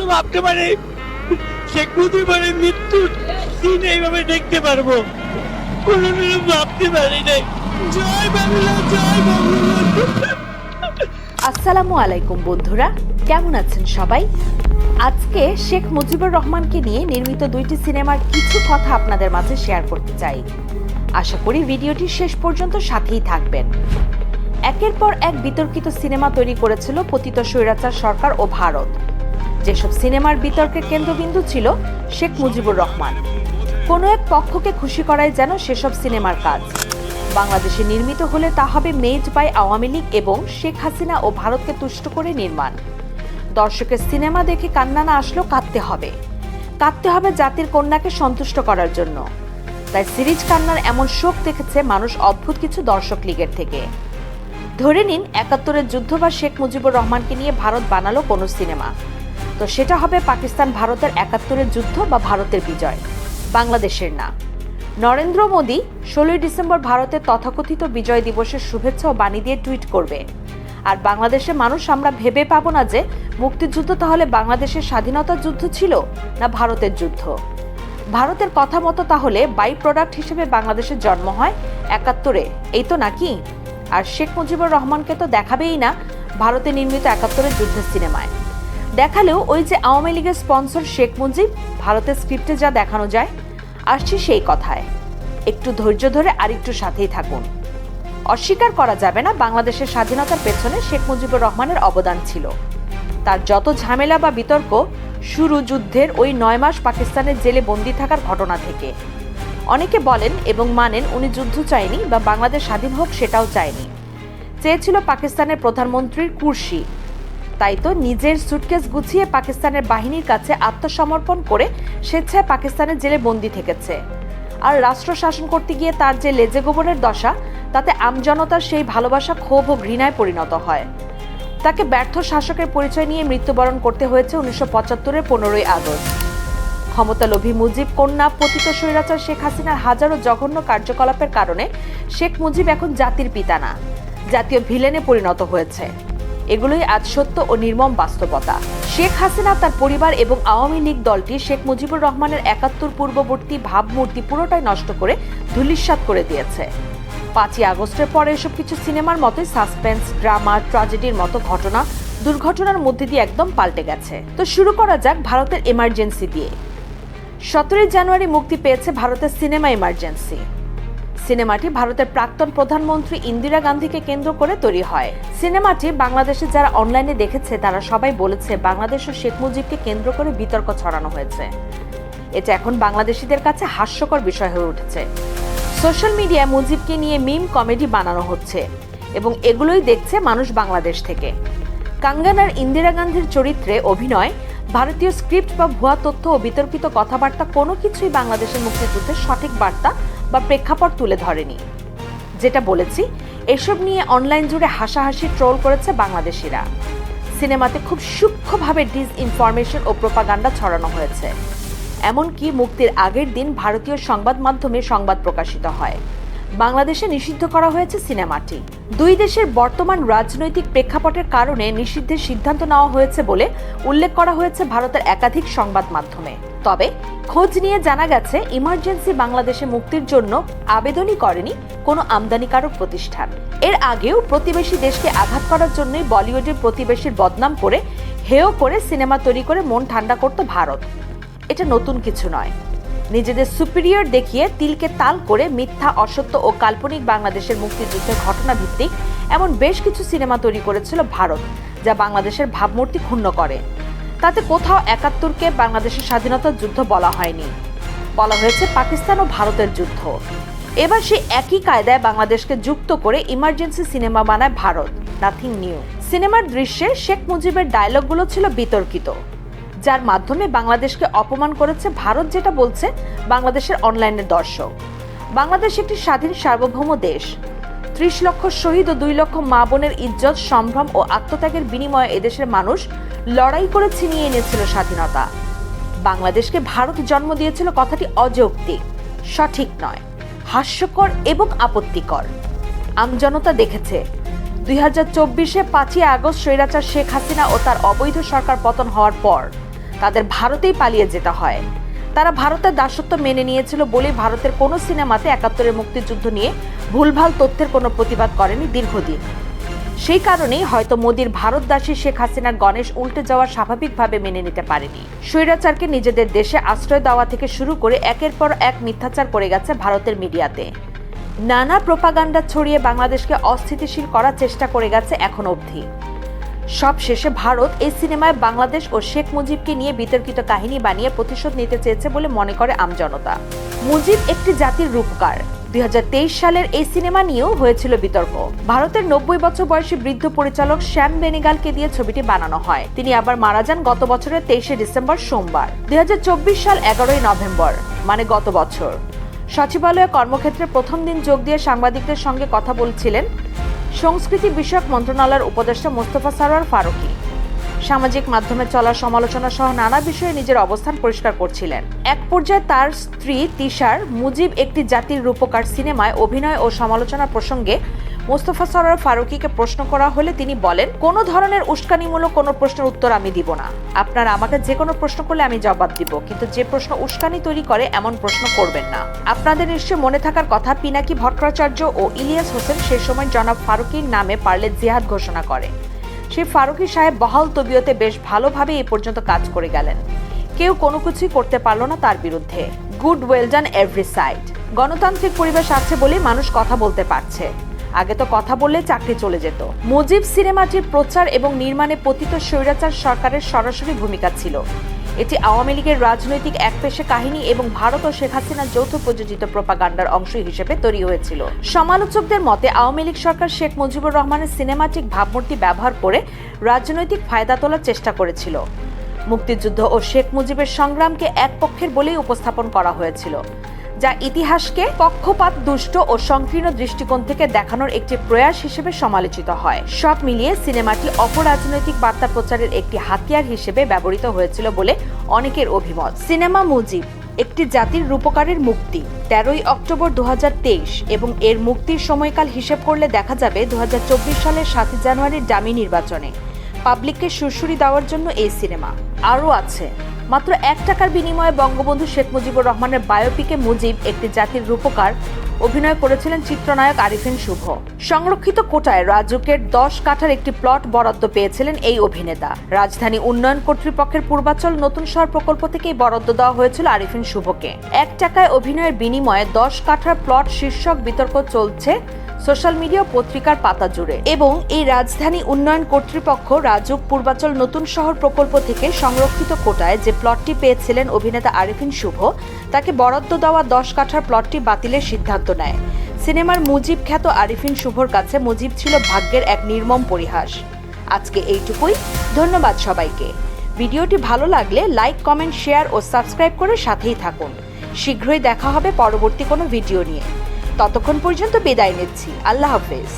কখনো ভাবতে পারি। শেখ মুজিবের মৃত্যুর দিন এইভাবে দেখতে পারব। কোনোদিনও ভাবতে পারি নাই। জয় বাংলা, জয় বঙ্গবন্ধু আসসালামু আলাইকুম বন্ধুরা, কেমন আছেন সবাই? আজকে শেখ মুজিবুর রহমানকে নিয়ে নির্মিত দুইটি সিনেমার কিছু কথা আপনাদের মাঝে শেয়ার করতে চাই। আশা করি ভিডিওটি শেষ পর্যন্ত সাথেই থাকবেন। একের পর এক বিতর্কিত সিনেমা তৈরি করেছিল পতিত স্বৈরাচার সরকার ও ভারত। যেসব সিনেমার বিতর্কের কেন্দ্রবিন্দু ছিল শেখ মুজিবুর রহমান। কোনো এক পক্ষকে খুশি করাই যেন সেসব সিনেমার কাজ। বাংলাদেশে নির্মিত হলে তা হবে মেজ বাই আওয়ামী লীগ এবং শেখ হাসিনা ও ভারতকে তুষ্ট করে নির্মাণ। দর্শকের সিনেমা দেখে কান্না না আসলেও কাঁদতে হবে। কাঁদতে হবে জাতির কন্যাকে সন্তুষ্ট করার জন্য। তাই সিরিজ কান্নার এমন শোক দেখেছে মানুষ অদ্ভুত কিছু দর্শক লীগের থেকে। ধরে নিন, একাত্তরের যুদ্ধ বা শেখ মুজিবুর রহমানকে নিয়ে ভারত বানালো কোনো সিনেমা। তো সেটা হবে পাকিস্তান ভারতের একাত্তরের যুদ্ধ বা ভারতের বিজয়। বাংলাদেশের না। নরেন্দ্র মোদী ষোলোই ডিসেম্বর ভারতের তথাকথিত বিজয় দিবসের শুভেচ্ছা ও বাণী দিয়ে টুইট করবে। আর বাংলাদেশের মানুষ আমরা ভেবে পাবো না যে মুক্তিযুদ্ধ তাহলে বাংলাদেশের স্বাধীনতার যুদ্ধ ছিল না ভারতের যুদ্ধ। ভারতের কথা মতো তাহলে বাই প্রোডাক্ট হিসেবে বাংলাদেশের জন্ম হয় একাত্তরে। এই তো নাকি? আর শেখ মুজিবুর রহমানকে তো দেখাবেই না ভারতে নির্মিত একাত্তরের যুদ্ধের সিনেমায়। দেখালেও ওই যে আওয়ামী লীগের স্পন্সর শেখ মুজিব ভারতের স্ক্রিপ্টে যা দেখানো যায়, আসছি সেই কথায়। একটু ধৈর্য ধরে আরেকটু সাথেই থাকুন। অস্বীকার করা যাবে না বাংলাদেশের স্বাধীনতার পেছনে শেখ মুজিবুর রহমানের অবদান ছিল। তার যত ঝামেলা বা বিতর্ক, শুরু যুদ্ধের ওই নয় মাস পাকিস্তানের জেলে বন্দি থাকার ঘটনা থেকে। অনেকে বলেন এবং মানেন উনি যুদ্ধ চায়নি বা বাংলাদেশ স্বাধীন হোক সেটাও চায়নি। চেয়েছিল পাকিস্তানের প্রধানমন্ত্রীর কুর্সি। তাই তো নিজের সুটকেস গুছিয়ে পাকিস্তানের বাহিনীর কাছে আত্মসমর্পণ করে স্বেচ্ছায় পাকিস্তানের জেলে বন্দি থেকেছে। আর রাষ্ট্র শাসন করতে গিয়ে তার যে লেজে গোবরের দশা, তাতে আমজনতার সেই ভালোবাসা ক্ষোভ ও ঘৃণায় পরিণত হয়। তাকে ব্যর্থ শাসকের পরিচয় নিয়ে মৃত্যুবরণ করতে হয়েছে উনিশশো পঁচাত্তরের পনেরোই আগস্ট। ক্ষমতালোভী মুজিব, কন্যা পতিত স্বৈরাচার শেখ হাসিনার হাজারো জঘন্য কার্যকলাপের কারণে শেখ মুজিব এখন জাতির পিতা না, জাতীয় ভিলেনে পরিণত হয়েছে। এগুলোই আজ সত্য ও নির্মম বাস্তবতা। শেখ হাসিনা তার পরিবার এবং আওয়ামী লীগ দলটি শেখ মুজিবুর রহমানের একাত্তর পূর্ববর্তী ভাবমূর্তি পুরোটাই নষ্ট করে ধুলিস্বাত করে দিয়েছে। পাঁচই আগস্টের পরে এসব কিছু সিনেমার মতোই সাসপেন্স, ড্রামা, ট্রাজেডির মতো ঘটনা দুর্ঘটনার মধ্যে দিয়ে একদম পাল্টে গেছে। তো শুরু করা যাক ভারতের এমার্জেন্সি দিয়ে। সতেরোই জানুয়ারি মুক্তি পেয়েছে ভারতের সিনেমা ইমার্জেন্সি সিনেমাটি ভারতের প্রাক্তন প্রধানমন্ত্রী ইন্দিরা গান্ধীকে কেন্দ্র করে তৈরি হয়। সিনেমাটি বাংলাদেশে যারা অনলাইনে দেখেছে, তারা সবাই বলেছে বাংলাদেশ ও শেখ মুজিবকে কেন্দ্র করে বিতর্ক ছড়ানো হয়েছে। এটা এখন বাংলাদেশিদের কাছে হাস্যকর বিষয় হয়ে উঠেছে। সোশ্যাল মিডিয়ায় মুজিবকে নিয়ে মিম কমেডি বানানো হচ্ছে এবং এগুলোই দেখছে মানুষ বাংলাদেশ থেকে। কাঙ্গানার ইন্দিরা গান্ধীর চরিত্রে অভিনয় ভারতীয় স্ক্রিপ্ট বা ভুয়া তথ্য ও বিতর্কিত কথাবার্তা কোনো কিছুই বাংলাদেশের মুক্তিযুদ্ধের সঠিক বার্তা বা প্রেক্ষাপট তুলে ধরেনি। যেটা বলেছি, এসব নিয়ে অনলাইন জুড়ে হাসাহাসি ট্রোল করেছে বাংলাদেশিরা। সিনেমাতে খুব সূক্ষ্মভাবে ডিস ইনফরমেশন ও প্রোপাগান্ডা ছড়ানো হয়েছে। এমনকি মুক্তির আগের দিন ভারতীয় সংবাদ মাধ্যমে সংবাদ প্রকাশিত হয়। বাংলাদেশে নিষিদ্ধ করা হয়েছে সিনেমাটি। দুই দেশের বর্তমান রাজনৈতিক প্রেক্ষাপটের কারণে নিষিদ্ধের সিদ্ধান্ত নেওয়া হয়েছে বলে উল্লেখ করা হয়েছে ভারতের একাধিক সংবাদ মাধ্যমে। তবে, খোঁজ নিয়ে জানা গেছে, ইমার্জেন্সি বাংলাদেশে মুক্তির জন্য আবেদনই করেনি কোনো আমদানিকারক প্রতিষ্ঠান। এর আগেও প্রতিবেশী দেশকে আঘাত করার জন্যই বলিউডের প্রতিবেশীর বদনাম করে হেয় করে সিনেমা তৈরি করে মন ঠান্ডা করত ভারত। এটা নতুন কিছু নয়। নিজেদের সুপিরিয়র দেখিয়ে তিলকে তাল করে মিথ্যা, অসত্য ও কাল্পনিক বাংলাদেশের মুক্তিযুদ্ধের ঘটনা ভিত্তিক এমন বেশ কিছু সিনেমা তৈরি করেছিল ভারত, যা বাংলাদেশের ভাবমূর্তি ক্ষুণ্ণ করে। তাতে কোথাও একাত্তরকে বাংলাদেশের স্বাধীনতার যুদ্ধ বলা হয়নি। বলা হয়েছে পাকিস্তান ও ভারতের যুদ্ধ। এবার সেই একই কায়দায় বাংলাদেশকে যুক্ত করে ইমার্জেন্সি সিনেমা বানায় ভারত নাথিং নিউ সিনেমার দৃশ্যে শেখ মুজিবের ডায়লগগুলো ছিল বিতর্কিত। যার মাধ্যমে বাংলাদেশকে অপমান করেছে ভারত, যেটা বলছে বাংলাদেশের অনলাইনের দর্শক। বাংলাদেশ একটি স্বাধীন সার্বভৌম দেশ। ত্রিশ লক্ষ শহীদ ও দুই লক্ষ মা বোনের ইজ্জত, সম্ভ্রম ও আত্মত্যাগের বিনিময়ে এদেশের মানুষ লড়াই করে ছিনিয়ে এনেছিল স্বাধীনতা। বাংলাদেশকে ভারত জন্ম দিয়েছিল কথাটি অযৌক্তিক, সঠিক নয়, হাস্যকর এবং আপত্তিকর। আমজনতা দেখেছে, দুই হাজার চব্বিশে পাঁচই আগস্ট স্বৈরাচার শেখ হাসিনা ও তার অবৈধ সরকার পতন হওয়ার পর তাদের ভারতেই পালিয়ে যেতে হয়। তারা ভারতের দাসত্ব মেনে নিয়েছিল বলে ভারতের কোনো সিনেমাতে একাত্তরের মুক্তিযুদ্ধ নিয়ে ভুলভাল তথ্যের কোনো প্রতিবাদ করেনি দীর্ঘদিন। সেই কারণেই হয়তো মোদির ভারতদাসী শেখ হাসিনার গণেশ উল্টে যাওয়া স্বাভাবিকভাবে মেনে নিতে পারেনি। স্বৈরাচারকে নিজেদের দেশে আশ্রয় দেওয়া থেকে শুরু করে একের পর এক মিথ্যাচার করে গেছে ভারতের মিডিয়াতে। নানা প্রোপাগান্ডা ছড়িয়ে বাংলাদেশকে অস্থিতিশীল করার চেষ্টা করে গেছে এখন অবধি। সব শেষে ভারত এই সিনেমায় বাংলাদেশ ও শেখ মুজিবকে নিয়ে বিতর্কিত কাহিনী বানিয়ে প্রতিশোধ নিতে চেয়েছে বলে মনে করে আমজনতা মুজিব একটি জাতির রূপকার। দুই সালের এই সিনেমা নিয়েও হয়েছিল বিতর্ক। ভারতের নব্বই বছর বয়সী বৃদ্ধ পরিচালক শ্যাম বেনিগালকে দিয়ে ছবিটি বানানো হয়। তিনি আবার মারা যান গত বছরের তেইশে ডিসেম্বর সোমবার। দুই হাজার চব্বিশ সাল এগারোই নভেম্বর মানে গত বছর। সচিবালয়ে কর্মক্ষেত্রে প্রথম দিন যোগ দিয়ে সাংবাদিকদের সঙ্গে কথা বলছিলেন সংস্কৃতি বিষয়ক মন্ত্রণালয়ের উপদেষ্টা মোস্তফা সারোয়ার ফারুকী। সামাজিক মাধ্যমে চলা সমালোচনা সহ নানা বিষয়ে নিজের অবস্থান পরিষ্কার করছিলেন। এক পর্যায়ে তার স্ত্রী তিশার মুজিব একটি জাতির রূপকার সিনেমায় অভিনয় ও সমালোচনা প্রসঙ্গে মোস্তফা সরোয়ার ফারুকিকে প্রশ্ন করা হলে তিনি বলেন, কোনো ধরনের উস্কানিমূলক কোনো প্রশ্নের উত্তর আমি দিব না। আপনারা আমাকে যে কোনো প্রশ্ন করলে আমি জবাব দিব, কিন্তু যে প্রশ্ন উস্কানি তৈরি করে এমন প্রশ্ন করবেন না। আপনাদের নিশ্চয় মনে থাকার কথা পিনাকি ভট্টাচার্য ও ইলিয়াস হোসেন সে সময় জনাব ফারুকির নামে পারলে জিহাদ ঘোষণা করে। সেই ফারুকি সাহেব বহাল তবিয়তে বেশ ভালোভাবে এ পর্যন্ত কাজ করে গেলেন। কেউ কোনো কিছুই করতে পারল না তার বিরুদ্ধে। Good well done every side গণতান্ত্রিক পরিবেশ আছে বলে মানুষ কথা বলতে পারছে। আগে তো কথা বললে চাকরি চলে যেত। মুজিব সিনেমাটির প্রচার এবং নির্মাণে পতিত স্বৈরাচার সরকারের সরাসরি ভূমিকা ছিল। এটি আওয়ামী লীগের রাজনৈতিক একপেশে কাহিনী এবং ভারত ও শেখ হাসিনার যৌথ প্রযোজিত প্রোপাগান্ডার অংশ হিসেবে তৈরি হয়েছিল। সমালোচকদের মতে, আওয়ামী লীগ সরকার শেখ মুজিবুর রহমানের সিনেমাটিক ভাবমূর্তি ব্যবহার করে রাজনৈতিক ফায়দা তোলার চেষ্টা করেছিল। মুক্তিযুদ্ধ ও শেখ মুজিবের সংগ্রামকে এক পক্ষের বলেই উপস্থাপন করা হয়েছিল। যা ইতিহাসকে পক্ষপাত, দুষ্ট ও সংকীর্ণ দৃষ্টিকোণ থেকে দেখানোর একটি প্রয়াস হিসেবে সমালোচিত হয়। সব মিলিয়ে সিনেমাটি অপরাজনৈতিক বার্তা প্রচারের একটি হাতিয়ার হিসেবে ব্যবহৃত হয়েছিল বলে অনেকের অভিমত। সিনেমা মুজিব, একটি জাতির রূপকারের মুক্তি। তেরোই অক্টোবর দু হাজার তেইশ এবং এর মুক্তির সময়কাল হিসেব করলে দেখা যাবে দু হাজার চব্বিশ সালের সাতই জানুয়ারির ডামি নির্বাচনে। পাবলিককে সুরসুরি দেওয়ার জন্য এই সিনেমা। আরও আছে। মাত্র এক টাকার বিনিময়ে বঙ্গবন্ধু শেখ মুজিবুর রহমানের বায়োপিকে মুজিব একটি জাতির রূপকার অভিনয় করেছিলেন চিত্রনায়ক আরিফিন শুভ। সংরক্ষিত কোটায় রাজুকের দশ কাঠার একটি প্লট বরাদ্দ পেয়েছিলেন এই অভিনেতা। রাজধানী উন্নয়ন কর্তৃপক্ষের পূর্বাচল নতুন শহর প্রকল্প থেকেই বরাদ্দ দেওয়া হয়েছিল আরিফিন শুভকে। এক টাকায় অভিনয়ের বিনিময়ে দশ কাঠার প্লট শীর্ষক বিতর্ক চলছে সোশ্যাল মিডিয়া পত্রিকার পাতা জুড়ে। এবং এই রাজধানী উন্নয়ন কর্তৃপক্ষ রাজুক পূর্বাচল নতুন শহর প্রকল্প থেকে সংরক্ষিত কোটায় যে প্লটটি পেয়েছিলেন অভিনেতা আরিফিন শুভ, তাকে বরাদ্দ দেওয়া দশ কাঠার প্লটটি বাতিলের সিদ্ধান্ত নেয়। সিনেমার মুজিব খ্যাত আরিফিন শুভর কাছে মুজিব ছিল ভাগ্যের এক নির্মম পরিহাস। আজকে এইটুকুই, ধন্যবাদ সবাইকে। ভিডিওটি ভালো লাগলে লাইক, কমেন্ট, শেয়ার ও সাবস্ক্রাইব করে সাথেই থাকুন। শীঘ্রই দেখা হবে পরবর্তী কোনো ভিডিও নিয়ে। ততক্ষণ পর্যন্ত বিদায় নিচ্ছি। আল্লাহ হাফেজ।